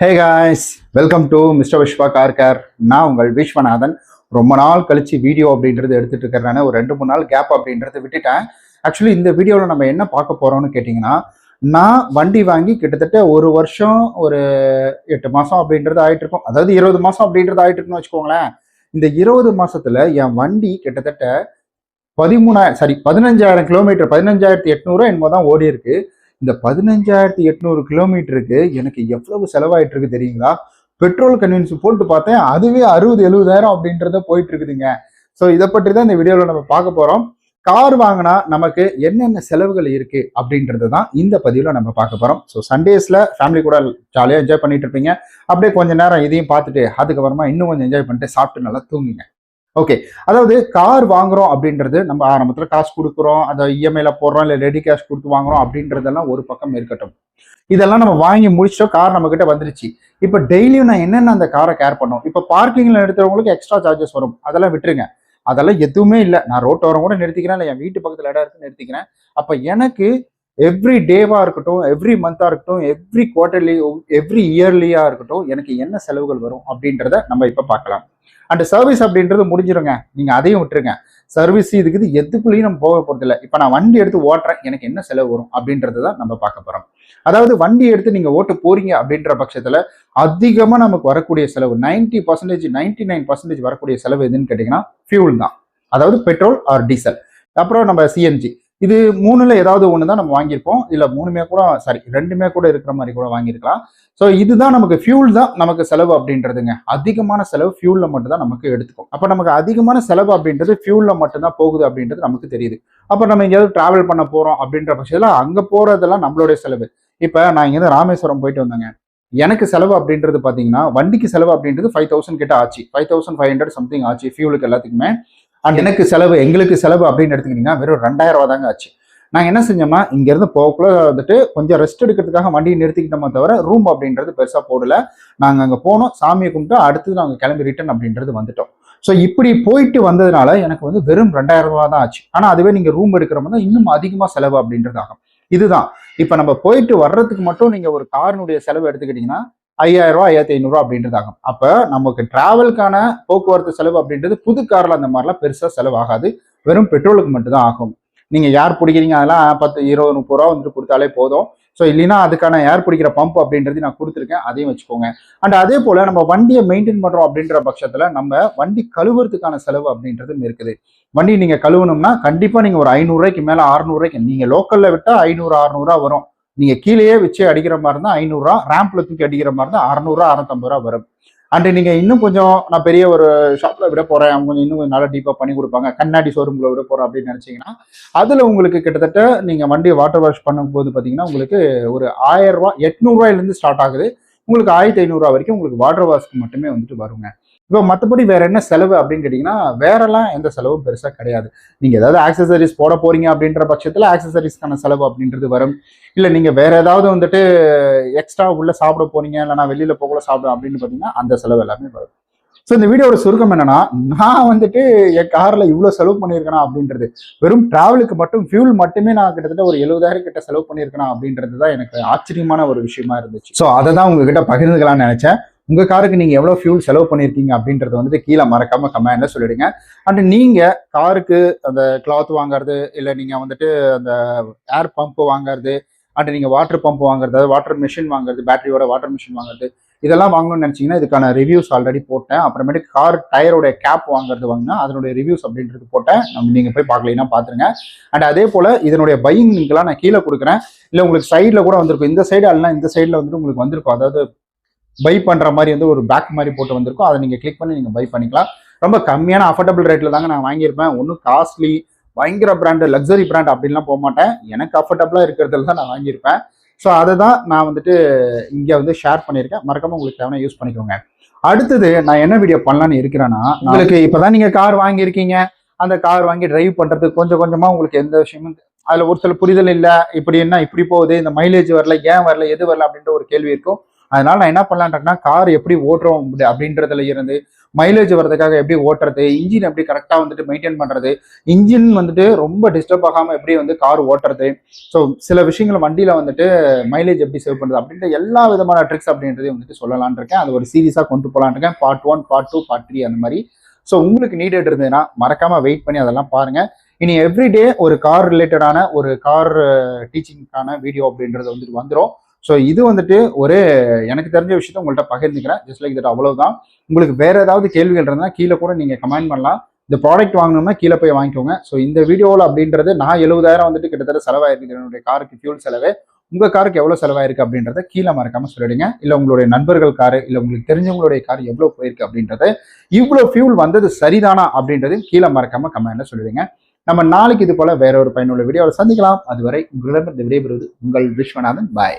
Hey guys welcome to mister Viswa car care நான் உங்கள் விஸ்வநாதன். ரொம்ப நாள் கழித்து வீடியோ அப்படின்றது எடுத்துகிட்டு இருக்கிறேன் ஒரு ரெண்டு மூணு நாள் கேப் அப்படின்றத விட்டுட்டேன். ஆக்சுவலி இந்த வீடியோவில் நம்ம என்ன பார்க்க போகிறோம்னு கேட்டிங்கன்னா நான் வண்டி வாங்கி கிட்டத்தட்ட ஒரு வருஷம் ஒரு எட்டு மாதம் அப்படின்றது ஆகிட்டு இருக்கும். அதாவது இருபது மாதம் அப்படின்றது ஆகிட்டு இருக்குன்னு வச்சுக்கோங்களேன். இந்த இருபது மாதத்தில் என் வண்டி கிட்டத்தட்ட பதிமூணாயிரம் சாரி பதினஞ்சாயிரம் கிலோமீட்டர் பதினஞ்சாயிரத்தி எட்நூறு என்னமோ தான் ஓடி இருக்குது இந்த பதினஞ்சாயிரத்தி எட்நூறு கிலோமீட்டருக்கு எனக்கு எவ்வளவு செலவாயிட்டு இருக்கு தெரியுங்களா? பெட்ரோல் கன்வீன்ஸ் போட்டு பார்த்தேன் அதுவே அறுபது எழுபதாயிரம் அப்படின்றத போயிட்டு இருக்குதுங்க ஸோ இதை பற்றி தான் இந்த வீடியோவில் நம்ம பார்க்க போகிறோம் கார் வாங்கினா நமக்கு என்னென்ன செலவுகள் இருக்கு அப்படின்றது தான் இந்த பதிவில் நம்ம பார்க்க போகிறோம் ஸோ சண்டேஸில் ஃபேமிலி கூட ஜாலியாக என்ஜாய் பண்ணிட்டு இருப்பீங்க அப்படியே கொஞ்சம் நேரம் இதையும் பார்த்துட்டு அதுக்கப்புறமா இன்னும் கொஞ்சம் என்ஜாய் பண்ணிட்டு சாப்பிட்டு நல்லா தூங்குங்க. ஓகே அதாவது கார் வாங்குறோம் அப்படின்றது நம்ம ஆரம்பத்துல காசு கொடுக்குறோம் அதை இஎம்ஐல போடுறோம் இல்லை ரெடி கேஷ் கொடுத்து வாங்குறோம் அப்படின்றதெல்லாம் ஒரு பக்கம் இருக்கட்டும். இதெல்லாம் நம்ம வாங்கி முடிச்சிட்டோம் கார் நம்ம கிட்ட வந்துருச்சு. இப்போ டெய்லியும் நான் என்னென்ன அந்த காரை கேர் பண்ணோம்? இப்போ பார்க்கிங்ல எடுத்தவங்களுக்கு எக்ஸ்ட்ரா சார்ஜஸ் வரும். அதெல்லாம் விட்டுருங்க. அதெல்லாம் எதுவுமே இல்லை. நான் ரோட்டோரம் கூட நிறுத்திக்கிறேன் இல்லை என் வீட்டு பக்கத்தில் இடம் இருக்கு நிறுத்திக்கிறேன். அப்போ எனக்கு எவ்ரி டேவா இருக்கட்டும் எவ்ரி மந்தாக இருக்கட்டும் எவ்ரி குவார்டர்லி எவ்ரி இயர்லியா இருக்கட்டும் எனக்கு என்ன செலவுகள் வரும் அப்படின்றத நம்ம இப்போ பார்க்கலாம். அண்ட் சர்வீஸ் அப்படின்றது முடிஞ்சிருங்க. நீங்கள் அதையும் விட்டுருங்க. சர்வீஸ் இதுக்கு இது எதுக்குள்ளேயும் நம்ம போக போகிறதில்ல இப்போ நான் வண்டி எடுத்து ஓட்டுறேன். எனக்கு என்ன செலவு வரும் அப்படின்றது தான் நம்ம பார்க்க போகிறோம் அதாவது வண்டி எடுத்து நீங்கள் ஓட்டு போறீங்க அப்படின்ற பட்சத்தில் அதிகமாக நமக்கு வரக்கூடிய செலவு ninety percentage ninety nine percentage வரக்கூடிய செலவு எதுன்னு கேட்டிங்கன்னா ஃபியூல் தான். அதாவது பெட்ரோல் ஆர் டீசல் அப்புறம் நம்ம சிஎன்ஜி இது மூணுல ஏதாவது ஒன்று தான் நம்ம வாங்கியிருப்போம். இல்லை மூணுமே கூட சாரி ரெண்டுமே கூட இருக்கிற மாதிரி கூட வாங்கியிருக்கலாம். ஸோ இதுதான் நமக்கு ஃபியூல் தான் நமக்கு செலவு அப்படின்றதுங்க. அதிகமான செலவு ஃபியூல்ல மட்டும்தான் நமக்கு எடுத்துக்கும். அப்போ நமக்கு அதிகமான செலவு அப்படின்றது ஃபியூல்ல மட்டும்தான் போகுது அப்படின்றது நமக்கு தெரியுது. அப்போ நம்ம எங்கேயாவது டிராவல் பண்ண போறோம் அப்படின்ற பட்சத்தில் அங்கே போறதெல்லாம் நம்மளுடைய செலவு. இப்போ நான் இங்கேருந்து ராமேஸ்வரம் போயிட்டு வந்தேங்க. எனக்கு செலவு அப்படின்றது பார்த்தீங்கன்னா வண்டிக்கு செலவு அப்படின்றது ஃபைவ் தௌசண்ட் கிட்ட ஆச்சு. Five thousand five hundred something ஆச்சு. ஃபியூலுக்கு எல்லாத்துக்குமே. அண்ட் எனக்கு செலவு எங்களுக்கு செலவு அப்படின்னு எடுத்துக்கிட்டிங்கன்னா வெறும் ரெண்டாயிரம் ரூபா தாங்க ஆச்சு. நாங்கள் என்ன செஞ்சோம்னா இங்கேருந்து போகக்குள்ள வந்துட்டு கொஞ்சம் ரெஸ்ட் எடுக்கிறதுக்காக வண்டியை நிறுத்திக்கிட்டோமே தவிர ரூம் அப்படின்றது பெருசாக போடல. நாங்கள் அங்கே போனோம் சாமியை கும்பிட்டு அடுத்தது நாங்கள் கிளம்பி ரிட்டர்ன் அப்படின்றது வந்துட்டோம். ஸோ இப்படி போயிட்டு வந்ததுனால எனக்கு வந்து வெறும் ரெண்டாயிரம் ரூபா தான் ஆச்சு. ஆனால் அதுவே நீங்கள் ரூம் எடுக்கிற மாதிரி இன்னும் அதிகமாக செலவு அப்படின்றது ஆகும் இதுதான். இப்போ நம்ம போயிட்டு வர்றதுக்கு மட்டும் நீங்கள் ஒரு காரினுடைய செலவு எடுத்துக்கிட்டிங்கன்னா ஐயாயிரம் ரூபா ஐயாயிரத்தி ஐநூறுரூவா அப்படின்றது ஆகும் அப்போ நமக்கு டிராவலுக்கான போக்குவரத்து செலவு அப்படின்றது புது காரில் அந்த மாதிரிலாம் பெருசாக செலவாகாது. வெறும் பெட்ரோலுக்கு மட்டும்தான் ஆகும். நீங்கள் யார் பிடிக்கிறீங்க? அதெல்லாம் பத்து இருபது முப்பது ரூபா வந்துட்டு கொடுத்தாலே போதும். ஸோ இல்லைன்னா அதுக்கான ஏர் பிடிக்கிற பம்ப் அப்படின்றது நான் கொடுத்துருக்கேன். அதையும் வச்சுக்கோங்க. அண்ட் அதே போல் நம்ம வண்டியை மெயின்டைன் பண்ணுறோம் அப்படின்ற பட்சத்தில் நம்ம வண்டி கழுவுறதுக்கான செலவு அப்படின்றதும் இருக்குது. வண்டி நீங்கள் கழுவணும்னா கண்டிப்பாக நீங்கள் ஒரு ஐநூறுரூவாய்க்கு மேலே அறுநூறுவாய்க்கு நீங்கள் லோக்கலில் விட்டால் ஐநூறு அறுநூறுவா வரும். நீங்க கீழேயே வச்சு அடிக்கிற மாதிரி இருந்தால் ஐநூறுரூவா ரேம்ப்ல தூக்கி அடிக்கிற மாதிரி இருந்தால் அறநூறுவா அறநூத்தம்பது ரூபா வரும். அண்ட் நீங்க இன்னும் கொஞ்சம் நான் பெரிய ஒரு ஷாப்ல விட போறேன். அவங்க கொஞ்சம் இன்னும் நல்லா டீப்பா பண்ணி கொடுப்பாங்க. கண்ணாடி ஷோரூம்ல விட போறோம் அப்படின்னு நினைச்சீங்கன்னா அதுல உங்களுக்கு கிட்டத்தட்ட நீங்க வண்டியை வாட்டர் வாஷ் பண்ணும்போது பாத்தீங்கன்னா உங்களுக்கு ஒரு ஆயிரம் ரூபாய் எட்நூறுவாயிலிருந்து ஸ்டார்ட் ஆகுது. உங்களுக்கு ஆயிரத்தி ஐநூறுரூவா வரைக்கும் உங்களுக்கு வாட்டர் வாஷ்க்கு மட்டுமே வந்துட்டு வருங்க. இப்போ மற்றபடி வேற என்ன செலவு அப்படின்னு கேட்டிங்கன்னா வேறெல்லாம் எந்த செலவும் பெருசாக கிடையாது. நீங்கள் ஏதாவது ஆக்சசரிஸ் போட போறீங்க அப்படின்ற பட்சத்தில் ஆக்சசரிஸ்க்கான செலவு அப்படின்றது வரும். இல்லை நீங்கள் வேற ஏதாவது வந்துட்டு எக்ஸ்ட்ரா உள்ள சாப்பிட போறீங்க இல்லை நான் வெளியில் போகல சாப்பிடும் அப்படின்னு பார்த்தீங்கன்னா அந்த செலவு எல்லாமே வரும். ஸோ இந்த வீடியோட சுருக்கம் என்னன்னா நான் வந்துட்டு என் காரில் இவ்வளோ செலவு பண்ணியிருக்கேனா அப்படின்றது வெறும் டிராவலுக்கு மட்டும் ஃபியூல் மட்டுமே நான் கிட்டத்தட்ட ஒரு எழுபதாயிரம் கிட்ட செலவு பண்ணியிருக்கேனா அப்படின்றது தான் எனக்கு ஆச்சரியமான ஒரு விஷயமா இருந்துச்சு. ஸோ அதை தான் உங்ககிட்ட பகிர்ந்துக்கலாம்னு நினச்சேன். உங்கள் காருக்கு நீங்கள் எவ்வளோ ஃபியூல் செலவு பண்ணியிருக்கீங்க அப்படின்றத வந்துட்டு கீழே மறக்காம கமெண்ட்ல சொல்லிடுங்க. அண்ட் நீங்கள் காருக்கு அந்த கிளாத் வாங்குறது இல்லை நீங்கள் வந்துட்டு அந்த ஏர் பம்ப் வாங்குறது அண்ட் நீங்கள் வாட்டர் பம்ப் வாங்குறது அதாவது வாட்டர் மிஷின் வாங்குறது பேட்டரியோட வாட்டர் மிஷின் வாங்குறது இதெல்லாம் வாங்கணும்னு நினைச்சீங்கன்னா இதுக்கான ரிவ்யூஸ் ஆல்ரெடி போட்டேன். அப்புறமேட்டு கார் டயரோட கேப் வாங்குறது வாங்கினா அதனுடைய ரிவ்யூஸ் அப்படின்றது போட்டேன். நம்ம நீங்கள் போய் பார்க்கலைன்னா பார்த்துருங்க. அண்ட் அதே போல் இதனுடைய பையிங் லிங்க்லாம் நான் கீழே கொடுக்குறேன். இல்லை உங்களுக்கு சைடில் கூட வந்திருக்கும். இந்த சைடு அல்லனா இந்த சைடில் வந்துட்டு உங்களுக்கு வந்திருக்கும். அதாவது பை பண்ணுற மாதிரி வந்து ஒரு பேக் மாதிரி போட்டு வந்திருக்கும். அதை நீங்கள் கிளிக் பண்ணி நீங்கள் பை பண்ணிக்கலாம். ரொம்ப கம்மியான அஃபோர்டபுள் ரேட்டில் தாங்க நான் வாங்கியிருப்பேன். ஒன்றும் காஸ்ட்லி பயங்கர பிராண்டு லக்ஸரி பிராண்ட் அப்படின்லாம் போக மாட்டேன். எனக்கு அஃபோர்டபுளாக இருக்கிறதுல தான் நான் வாங்கியிருப்பேன். ஸோ அதை தான் நான் வந்துட்டு இங்கே வந்து ஷேர் பண்ணியிருக்கேன். மறக்காமல் உங்களுக்கு தேவையான யூஸ் பண்ணிக்கோங்க. அடுத்தது நான் என்ன வீடியோ பண்ணலான்னு இருக்கிறேன்னா உங்களுக்கு இப்போதான் நீங்கள் கார் வாங்கியிருக்கீங்க. அந்த கார் வாங்கி டிரைவ் பண்ணுறதுக்கு கொஞ்சம் கொஞ்சமாக உங்களுக்கு எந்த விஷயமும் அதில் ஒரு சில புரிதல் இல்லை. இப்படி என்ன இப்படி போகுது? இந்த மைலேஜ் வரல ஏன் வரல எது வரல அப்படின்ற ஒரு கேள்வி இருக்கும். அதனால நான் என்ன பண்ணலான்றேன்னா கார் எப்படி ஓட்டுறோம் அப்படி- அப்படின்றதுல இருந்து மைலேஜ் வரதுக்காக எப்படி ஓட்டுறது இன்ஜின் எப்படி கரெக்டாக வந்துட்டு மெயின்டைன் பண்ணுறது இன்ஜின் வந்துட்டு ரொம்ப டிஸ்டர்ப் ஆகாமல் எப்படி வந்து கார் ஓட்டுறது. ஸோ சில விஷயங்கள் வண்டியில் வந்துட்டு மைலேஜ் எப்படி சேவ் பண்ணுறது அப்படின்ற எல்லா விதமான ட்ரிக்ஸ் அப்படின்றதையும் வந்துட்டு சொல்லலான் இருக்கேன். அது ஒரு சீரியஸாக கொண்டு போகலான் இருக்கேன். Part one part two part three அந்த மாதிரி. ஸோ உங்களுக்கு நீடட் இருந்ததுன்னா மறக்காமல் வெயிட் பண்ணி அதெல்லாம் பாருங்கள் இனி எவ்ரிடே ஒரு கார் ரிலேட்டடான ஒரு கார் டீச்சிங்க்கான வீடியோ அப்படின்றது வந்துட்டு வந்துடும் ஸோ இது வந்துட்டு ஒரு எனக்கு தெரிஞ்ச விஷயத்த உங்கள்கிட்ட பகிர்ந்துக்கிறேன். ஜஸ்ட் லைக் தட் அவ்வளவுதான். உங்களுக்கு வேற ஏதாவது கேள்விகள் இருந்தால் கீழே கூட நீங்கள் கமெண்ட் பண்ணலாம். இந்த ப்ராடக்ட் வாங்கணும்னா கீழே போய் வாங்கிக்கோங்க. ஸோ இந்த வீடியோவில் அப்படின்றது நான் எழுபதாயிரம் வந்துட்டு கிட்டத்தட்ட செலவாயிருக்கு. என்னுடைய காருக்கு ஃபியூல் செலவு. உங்கள் காருக்கு எவ்வளோ செலவாயிருக்கு அப்படின்றத கீழே மறக்காம சொல்லிடுங்க. இல்லை உங்களுடைய நண்பர்கள் காரு இல்லை உங்களுக்கு தெரிஞ்சவங்களுடைய கார் எவ்வளோ போயிருக்கு அப்படின்றத இவ்வளோ ஃபியூல் வந்தது சரிதானா அப்படின்றது கீழே மறக்காம கமெண்ட்ல சொல்லிடுங்க. நம்ம நாளைக்கு இது போல வேற ஒரு பயனுள்ள வீடியோவில் சந்திக்கலாம். அதுவரை உங்களிடம் இந்த விடைபெறுவது உங்கள் விஸ்வநாதன். பாய்